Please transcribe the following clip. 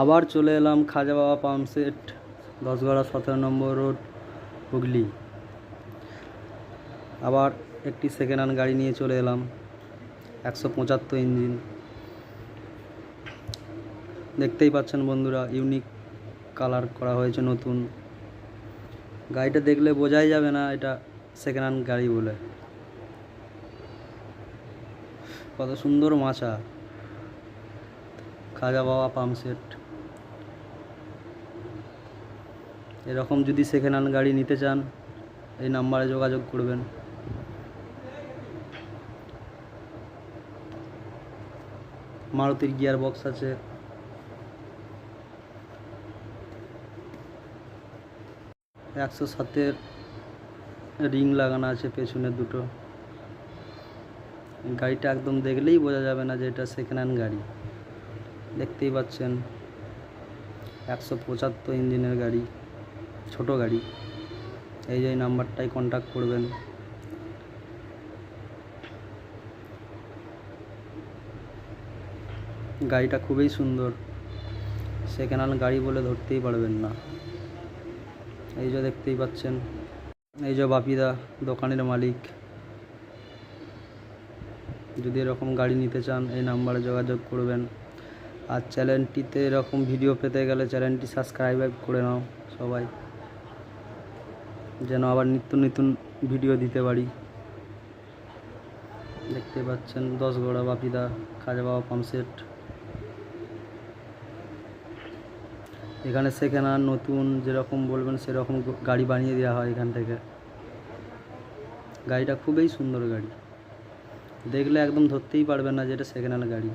আবার চলে এলাম খাজা বাবা পাম্পসেট দশগড়া সতেরো নম্বর রোড, হুগলি। আবার একটি সেকেন্ড হ্যান্ড গাড়ি নিয়ে চলে এলাম, একশো পঁচাত্তর ইঞ্জিন। দেখতেই পাচ্ছেন বন্ধুরা ইউনিক কালার করা হয়েছে নতুন। গাড়িটা দেখলে বোঝাই যাবে না এটা সেকেন্ড হ্যান্ড গাড়ি বলে। কত সুন্দর মাচা। খাজা বাবা পাম্প এরকম যদি সেকেন্ড হ্যান্ড গাড়ি নিতে চান, এই নাম্বারে যোগাযোগ করবেন। মারুতির গিয়ার বক্স আছে। একশো সাতের রিং লাগানো আছে পেছনে দুটো। গাড়িটা একদম দেখলেই বোঝা যাবে না যে এটা সেকেন্ড হ্যান্ড গাড়ি। দেখতেই পাচ্ছেন, একশো পঁচাত্তর ইঞ্জিনের গাড়ি। ছোট গাড়ি। এই যে নাম্বারটাই কন্ট্যাক্ট করবেন। গাড়িটা খুবই সুন্দর। সেকেন্ড হ্যান্ড গাড়ি বলে ধরতেই পারবেন না। এই যে দেখতেই পাচ্ছেন। এই যে বাপিদা, দোকানের মালিক। যদি এরকম গাড়ি নিতে চান, এই নাম্বারে যোগাযোগ করবেন। আর চ্যানেলটিতে এরকম ভিডিও পেতে গেলে চ্যানেলটি সাবস্ক্রাইব করে নাও সবাই। যেন আবার নিত্য নতুন ভিডিও দিতে পারি। দেখতে পাচ্ছেন দশ গড়া বাপিদা, খাজা বাবা পাম্পসেট এখানে হ্যান্ড নতুন যেরকম বলবেন সেরকম গাড়ি বানিয়ে দেওয়া হয় এখান থেকে। গাড়িটা খুবই সুন্দর গাড়ি। দেখলে একদম ধরতেই পারবেন না যে এটা সেকেন্ড গাড়ি।